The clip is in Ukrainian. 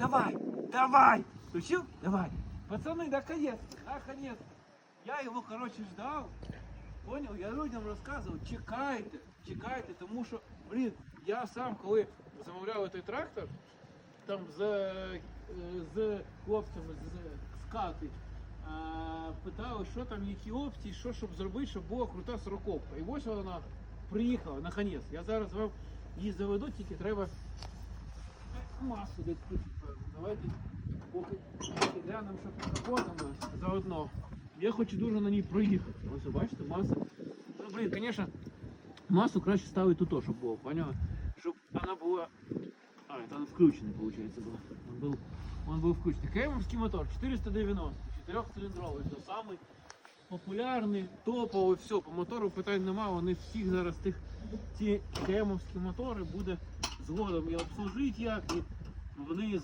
давай, давай. Включил? Давай. Пацаны, наконец, наконец. Я его, короче, ждал. Понял? Я людям розказував, чекайте, чекайте, тому що, блін, я сам, коли замовляв той трактор, там з, е, з хлопцями з, з е, питали, що там, які опції, що щоб зробити, щоб була крута сороковка. І ось вона приїхала, наконець. Я зараз вам її заведу, тільки треба масу десь. Давайте поки поки глянемо, що під капотом у нас заодно. Я хочу дуже на ній проїхати. Ось ви бачите, маса. Ну, блін, звісно, масу краще ставити тут, щоб було, поняли? Щоб вона була. А, это он включенный, получается, был. Он был, он был включенный. Кремовский мотор 490, четырехцилиндровый. Это самый популярний, топовий, все, по мотору питань немає, вони всіх зараз тих, ці кремовські мотори буде згодом і обслужити як, і вони